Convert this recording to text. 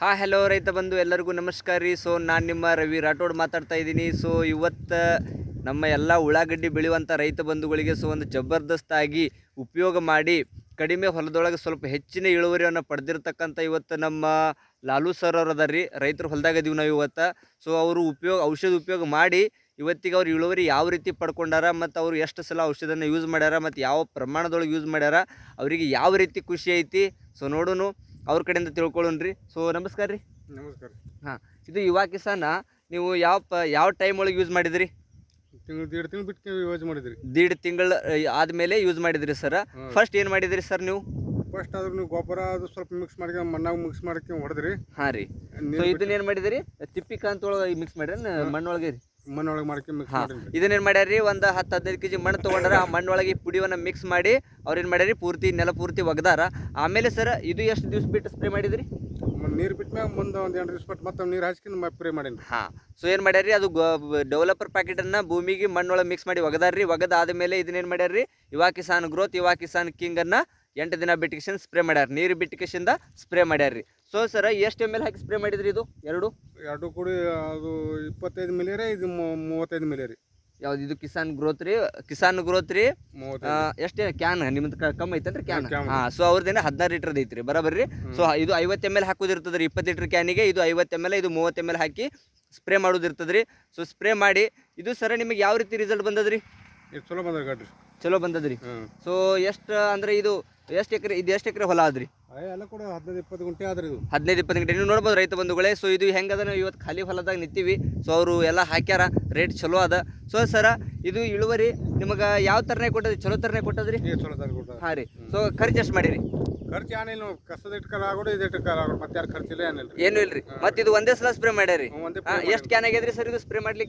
ಹಾ ಹಲೋ ರೈತ ಬಂಧು, ಎಲ್ಲರಿಗೂ ನಮಸ್ಕಾರ ರೀ. ಸೊ ನಾನು ನಿಮ್ಮ ರವಿ ರಾಠೋಡ್ ಮಾತಾಡ್ತಾ ಇದ್ದೀನಿ. ಸೊ ಇವತ್ತು ನಮ್ಮ ಎಲ್ಲ ಉಳ್ಳಾಗಡ್ಡಿ ಬೆಳೆಯುವಂಥ ರೈತ ಬಂಧುಗಳಿಗೆ ಸೊ ಒಂದು ಜಬರ್ದಸ್ತಾಗಿ ಉಪಯೋಗ ಮಾಡಿ ಕಡಿಮೆ ಹೊಲದೊಳಗೆ ಸ್ವಲ್ಪ ಹೆಚ್ಚಿನ ಇಳುವರಿಯನ್ನು ಪಡೆದಿರ್ತಕ್ಕಂಥ ಇವತ್ತು ನಮ್ಮ ಲಾಲು ಸರ್ ಅವ್ರು ಅದಾರ ರೀ. ರೈತರು ಹೊಲದಾಗ ಇದೀವಿ ನಾವು ಇವತ್ತು. ಸೊ ಅವರು ಉಪಯೋಗ, ಔಷಧ ಉಪಯೋಗ ಮಾಡಿ ಇವತ್ತಿಗೆ ಅವ್ರು ಇಳುವರಿ ಯಾವ ರೀತಿ ಪಡ್ಕೊಂಡಾರ ಮತ್ತು ಅವರು ಎಷ್ಟು ಸಲ ಔಷಧನ ಯೂಸ್ ಮಾಡ್ಯಾರ ಮತ್ತು ಯಾವ ಪ್ರಮಾಣದೊಳಗೆ ಯೂಸ್ ಮಾಡ್ಯಾರ, ಅವರಿಗೆ ಯಾವ ರೀತಿ ಖುಷಿ ಐತಿ? ಸೊ ನೋಡೋನು. ಅವ್ರ ಕಡೆಯಿಂದ ತಿಳ್ಕೊಳ್ಳೋಣ ರೀ ಸೊ ನಮಸ್ಕಾರ ರೀ. ನಮಸ್ಕಾರ ಹಾಂ ಇದು ಯುವ ಕಿಸಾನ ನೀವು ಯಾವ ಪ ಯಾವ ಟೈಮ್ ಒಳಗೆ ಯೂಸ್ ಮಾಡಿದ್ರಿ? ತಿಂಗಳು ದೀಡ್ ತಿಂಗಳು ಬಿಟ್ಟು ಯೂಸ್ ಮಾಡಿದ್ರಿ. ದೀಡ್ ತಿಂಗಳ ಆದಮೇಲೆ ಯೂಸ್ ಮಾಡಿದ್ರಿ ಸರ್ ಫಸ್ಟ್ ಏನು ಮಾಡಿದ್ರಿ ಸರ್ ನೀವು? ಫಸ್ಟ್ ಆದ್ರೂ ನೀವು ಗೊಬ್ಬರ ಅದು ಸ್ವಲ್ಪ ಮಿಕ್ಸ್ ಮಾಡಿ ಮಣ್ಣಾಗ ಮಿಕ್ಸ್ ಮಾಡಕ್ಕೆ ಹೊಡೆದ್ರಿ. ಹಾಂ ರೀ. ಇದನ್ನ ಏನು ಮಾಡಿದ್ರಿ? ತಿಪ್ಪಿಕಾಂತ ಒಳಗೆ ಮಿಕ್ಸ್ ಮಾಡ್ರಿ ಮಣ್ಣೊಳಗೆ ರೀ. ಮಣ್ಣೊಳಗೆ ಮಾಡ್ಕೊಂಡು ಮಿಕ್ಸ್ ಹಾಂ. ಇದನ್ನೇನು ಮಾಡ್ಯಾರಿ ಒಂದು ಹತ್ತು ಹದಿನೈದು ಕೆ ಜಿ ಮಣ್ಣು ತೊಗೊಂಡಾರ ಆ ಮಣ್ಣೊಳಗೆ ಈ ಪುಡಿಯನ್ನು ಮಿಕ್ಸ್ ಮಾಡಿ ಅವ್ರೇನು ಮಾಡ್ಯಾರಿ ಪೂರ್ತಿ ನೆಲ ಪೂರ್ತಿ ಒಗ್ದಾರ. ಆಮೇಲೆ ಸರ್ ಇದು ಎಷ್ಟು ದಿವ್ಸ ಬಿಟ್ಟು ಸ್ಪ್ರೇ ಮಾಡಿದ್ರಿ? ನೀರು ಬಿಟ್ಟ ಮ್ಯಾಗ ಮುಂದೆ ಒಂದು ಎಂಟು ದಿವಸ ಬಿಟ್ಟು ಮತ್ತೆ ನೀರು ಹಚ್ಕೊಂಡು ಸ್ಪ್ರೇ ಪ್ರೇ ಮಾಡೀನಿ. ಹಾಂ. ಸೊ ಏನು ಮಾಡ್ಯಾರಿ ಅದು ಡೆವಲಪರ್ ಪ್ಯಾಕೆಟನ್ನು ಭೂಮಿಗೆ ಮಣ್ಣೊಳಗೆ ಮಿಕ್ಸ್ ಮಾಡಿ ಒಗದಾರ್ರಿ. ಒಗದಾದ್ಮೇಲೆ ಇದನ್ನೇನು ಮಾಡ್ಯಾರಿ ಯುವ ಕಿಸಾನ್ ಗ್ರೋತ್ ಯುವಾ ಕಿಸಾನ್ ಕಿಂಗನ್ನು ಎಂಟು ದಿನ ಬಿಟ್ಟಿಕೇಶನ್ ಸ್ಪ್ರೇ ಮಾಡ್ಯಾರ. ನೀರು ಬಿಟ್ಟಿಕೇಶಿಂದ ಸ್ಪ್ರೇ ಮಾಡ್ಯಾರ್ರಿ. ಸೊ ಸರ್ ಎಷ್ಟು ಎಂ ಎಲ್ ಹಾಕಿ ಸ್ಪ್ರೇ ಮಾಡಿದ್ರಿ ಇದು? ಎರಡು? ಎರಡು ಕೂಡಿ ಅದು ಇಪ್ಪತ್ತೈದು ಮಿಲಿ ರೀ ಇದು ಮೂವತ್ತೈದು ಮಿಲಿ ರೀ. ಯಾವ್ದು ಇದು ಕಿಸಾನ್ ಗ್ರೋತ್ ರೀ? ಕಿಸಾನ್ ಗ್ರೋತ್ ರೀ ಎಷ್ಟೇ ಕ್ಯಾನ್ ನಿಮ್ದ ಕಮ್ಮಿ ಐತನ್ರಿ ಕ್ಯಾನ್ ಕ್ಯಾನ್. ಹಾ ಸೊ ಅವ್ರದ್ದೇನೆ ಹದಿನಾರು ಲೀಟರ್ ಐತ್ರಿ ಬರಬರ್ರಿ ಸೊ ಇದು ಐವತ್ತು ಎಂ ಎಲ್ ಹಾಕೋದಿರ್ತದ್ರಿ ಇಪ್ಪತ್ತು ಲೀಟರ್ ಕ್ಯಾನಿಗೆ ಇದು ಐವತ್ತು ಎಂ ಎಲ್ ಇದು ಮೂವತ್ತು ಎಂ ಎಲ್ ಹಾಕಿ ಸ್ಪ್ರೇ ಮಾಡೋದಿರ್ತದ್ರಿ. ಸೊ ಸ್ಪ್ರೇ ಮಾಡಿ ಇದು ಸರ ನಿಮಗೆ ಯಾವ ರೀತಿ ರಿಸಲ್ಟ್ ಬಂದದ್ರಿ? ಚಲೋ ಬಂದ್ರೆ ಚಲೋ ಬಂದದ್ರಿ. ಸೊ ಎಷ್ಟು ಅಂದ್ರೆ ಇದು ಎಷ್ಟು ಎಕರೆ ಇದು ಎಷ್ಟು ಎಕರೆ ಹೊಲ ಆದ್ರಿ? ಹದಿನೈದು ಇಪ್ಪತ್ತು ಗುಂಟೆ ಆದ್ರಿ ಇದು. ಹದಿನೈದು ಇಪ್ಪತ್ತು ಗಂಟೆ. ನೀವು ನೋಡ್ಬೋದು ರೈತ ಬಂಧುಗಳೇ ಸೊ ಇದು ಹೆಂಗದ ನಾವು ಇವತ್ತು ಖಾಲಿ ಹೊಲದಾಗ ನಿಂತೀವಿ. ಸೊ ಅವರು ಎಲ್ಲ ಹಾಕ್ಯಾರ ರೇಟ್ ಚಲೋ ಅದ. ಸೊ ಸರ ಇದು ಇಳುವರಿ ನಿಮಗೆ ಯಾವ ಥರನೇ ಕೊಟ್ಟದ್ರಿ? ಚಲೋ ಥರನೇ ಕೊಟ್ಟದ್ರಿ? ಹಾಂ ರೀ. ಸೊ ಖರ್ಚು ಎಷ್ಟು ಮಾಡಿರಿ? ಖರ್ಚು ಏನಿಲ್ಲ ಕಸದ ಇಟ್ಟು ಕಾಲ ಆಗೋದು ಇದು ಇಟ್ಟು ಕಾಲ ಆಗೋದು ಮತ್ತೆ ಯಾರು ಖರ್ಚಿಲ್ಲ ಏನಿಲ್ಲ ಏನು ಏನು ಇಲ್ರಿ ಮತ್ತೆ ಇದು ಒಂದೇ ಸಲ ಸ್ಪ್ರೇ ಮಾಡ್ಯಾರಿ? ಎಷ್ಟು ಕ್ಯಾನ್ ಆಗ್ಯದ್ರಿ ಸರ್ ಇದು ಸ್ಪ್ರೇ ಮಾಡ್ಲಿಕ್ಕೆ?